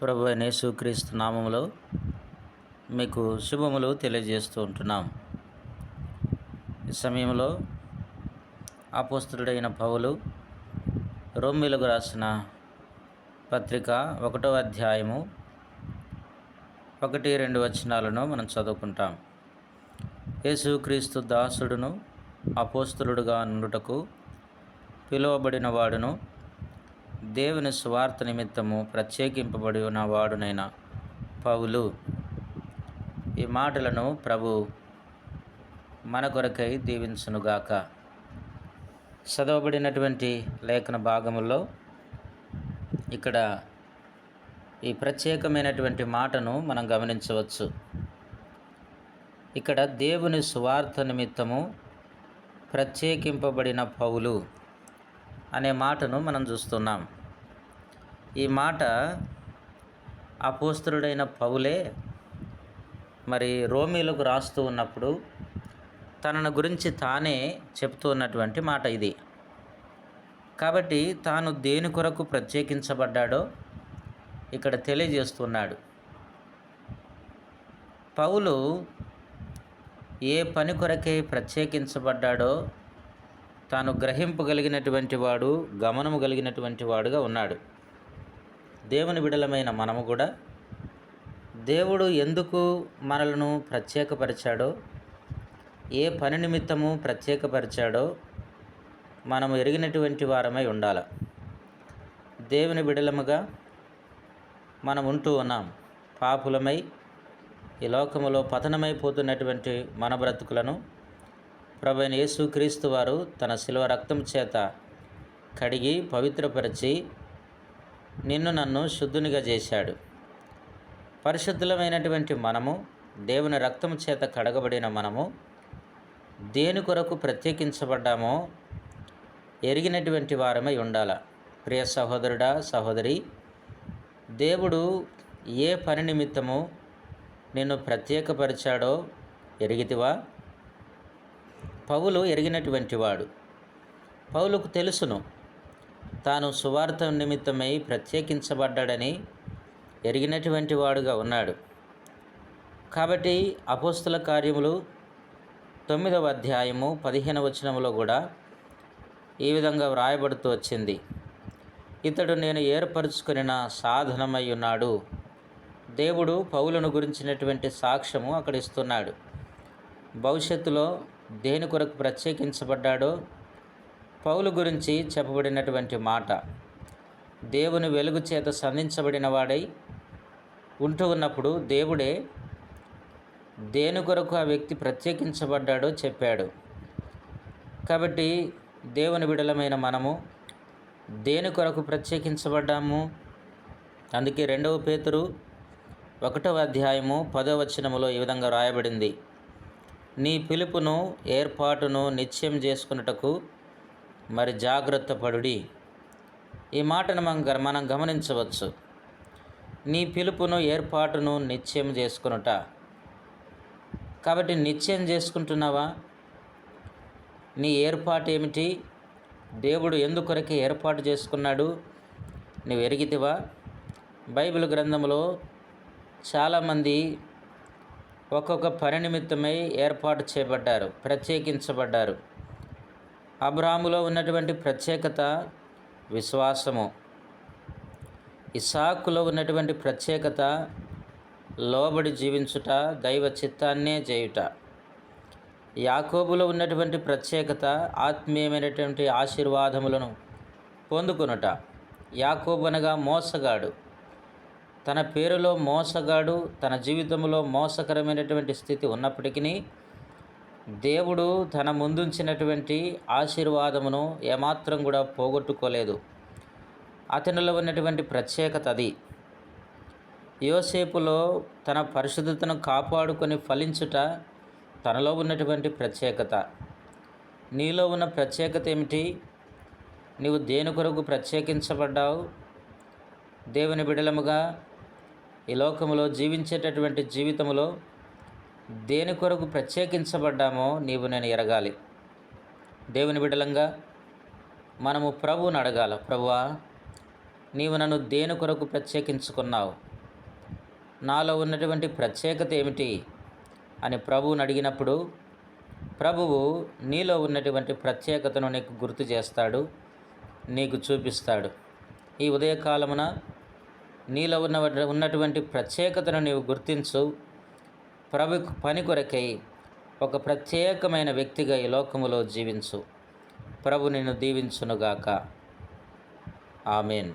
ప్రభు అయిన యేసుక్రీస్తు నామములో మీకు శుభములు తెలియజేస్తూ ఉంటున్నాం. ఈ సమయంలో అపోస్తుడైన పౌలు రోమిలకు రాసిన పత్రిక ఒకటో అధ్యాయము ఒకటి రెండు వచనాలను మనం చదువుకుంటాం. యేసుక్రీస్తు దాసుడును అపోస్తులుడుగా నుండుటకు పిలువబడిన వాడును దేవుని స్వార్థ నిమిత్తము ప్రత్యేకింపబడి ఉన్న వాడునైన పౌలు ఈ మాటలను ప్రభు మన కొరకై దీవించునుగాక చదవబడినటువంటి లేఖన భాగములో ఇక్కడ ఈ ప్రత్యేకమైనటువంటి మాటను మనం గమనించవచ్చు. ఇక్కడ దేవుని స్వార్థ నిమిత్తము ప్రత్యేకింపబడిన పౌలు అనే మాటను మనం చూస్తున్నాం. ఈ మాట అపోస్తుడైన పౌలే మరి రోమిలకు రాస్తూ ఉన్నప్పుడు తనను గురించి తానే చెప్తూ ఉన్నటువంటి మాట ఇది. కాబట్టి తాను దేని కొరకు ప్రత్యేకించబడ్డాడో ఇక్కడ తెలియజేస్తున్నాడు. పౌలు ఏ పని కొరకై ప్రత్యేకించబడ్డాడో తాను గ్రహింపగలిగినటువంటి వాడు గమనము కలిగినటువంటి వాడుగా ఉన్నాడు. దేవుని బిడలమైన మనము కూడా దేవుడు ఎందుకు మనలను ప్రత్యేకపరిచాడో ఏ పని నిమిత్తము ప్రత్యేకపరిచాడో మనము ఎరిగినటువంటి వారమై ఉండాలి. దేవుని బిడలముగా మనం ఉంటూ ఉన్నాం. పాపులమై ఈ లోకములో పతనమైపోతున్నటువంటి మన బ్రతుకులను ప్రభైన యేసుక్రీస్తు వారు తన శిలువ రక్తం చేత కడిగి పవిత్రపరిచి నిన్ను నన్ను శుద్ధునిగా చేశాడు. పరిశుద్ధులమైనటువంటి మనము దేవుని రక్తం చేత కడగబడిన మనము దేని కొరకు ప్రత్యేకించబడ్డామో ఎరిగినటువంటి వారమై ఉండాల. ప్రియ సహోదరుడా సహోదరి దేవుడు ఏ పని నిమిత్తము నిన్ను ప్రత్యేకపరిచాడో ఎరిగితివా? పౌలు ఎరిగినటువంటి వాడు. పౌలుకు తెలుసును తాను సువార్త నిమిత్తమై ప్రత్యేకించబడ్డాడని ఎరిగినటువంటి వాడుగా ఉన్నాడు. కాబట్టి అపోస్తుల కార్యములు తొమ్మిదవ అధ్యాయము పదిహేను వచనములో కూడా ఈ విధంగా వ్రాయబడుతూ వచ్చింది. ఇతడు నేను ఏర్పరచుకున్న సాధనమై ఉన్నాడు దేవుడు పౌలను గురించినటువంటి సాక్ష్యము అక్కడ ఇస్తున్నాడు. భవిష్యత్తులో దేని కొరకు ప్రత్యేకించబడ్డాడో పౌలు గురించి చెప్పబడినటువంటి మాట దేవుని వెలుగు చేత సంధించబడిన వాడై ఉంటూ ఉన్నప్పుడు దేవుడే దేని కొరకు ఆ వ్యక్తి ప్రత్యేకించబడ్డాడో చెప్పాడు. కాబట్టి దేవుని విడలమైన మనము దేని కొరకు ప్రత్యేకించబడ్డాము? అందుకే రెండవ పేతురు ఒకటవ అధ్యాయము పదవ వచనములో ఈ విధంగా రాయబడింది నీ పిలుపును ఏర్పాటును నిశ్చయం చేసుకున్నటకు మరి జాగ్రత్త పడుడి. ఈ మాటను మనం మనం గమనించవచ్చు. నీ పిలుపును ఏర్పాటును నిశ్చయం చేసుకునుట. కాబట్టి నిశ్చయం చేసుకుంటున్నావా? నీ ఏర్పాటు ఏమిటి దేవుడు ఎందుకొరకే ఏర్పాటు చేసుకున్నాడు? నువ్వు ఎరిగితివా? బైబిల్ గ్రంథంలో చాలామంది ఒక్కొక్క పని నిమిత్తమై ఏర్పాటు చేయబడ్డారు ప్రత్యేకించబడ్డారు. అబ్రాములో ఉన్నటువంటి ప్రత్యేకత విశ్వాసము. ఇసాకులో ఉన్నటువంటి ప్రత్యేకత లోబడి జీవించుట దైవ చిత్తాన్నే చేయుట. యాకోబులో ఉన్నటువంటి ప్రత్యేకత ఆత్మీయమైనటువంటి ఆశీర్వాదములను పొందుకొనుట. యాకోబు అనగా మోసగాడు. తన పేరులో మోసగాడు తన జీవితంలో మోసకరమైనటువంటి స్థితి ఉన్నప్పటికీ దేవుడు తన ముందుంచినటువంటి ఆశీర్వాదమును ఏమాత్రం కూడా పోగొట్టుకోలేదు. అతనిలో ఉన్నటువంటి ప్రత్యేకత అది. యోసేపులో తన పరిశుద్ధతను కాపాడుకొని ఫలించుట తనలో ఉన్నటువంటి ప్రత్యేకత. నీలో ఉన్న ప్రత్యేకత ఏమిటి? నీవు దేని కొరకు ప్రత్యేకించబడ్డావు? దేవుని బిడలముగా ఈ లోకములో జీవించేటటువంటి జీవితములో దేని కొరకు ప్రత్యేకించబడ్డామో నీవు నేను ఎరగాలి. దేవుని బిడలంగా మనము ప్రభువుని అడగాల ప్రభువా నీవు నన్ను దేని కొరకు ప్రత్యేకించుకున్నావు? నాలో ఉన్నటువంటి ప్రత్యేకత ఏమిటి? అని ప్రభువుని అడిగినప్పుడు ప్రభువు నీలో ఉన్నటువంటి ప్రత్యేకతను నీకు గుర్తు చేస్తాడు నీకు చూపిస్తాడు. ఈ ఉదయకాలమున నీలో ఉన్న ఉన్నటువంటి ప్రత్యేకతను నీవు గుర్తించు ప్రభు పని కొరకై ఒక ప్రత్యేకమైన వ్యక్తిగా ఈ లోకములో జీవించు. ప్రభు నిన్ను దీవించునుగాక. ఆమెన్.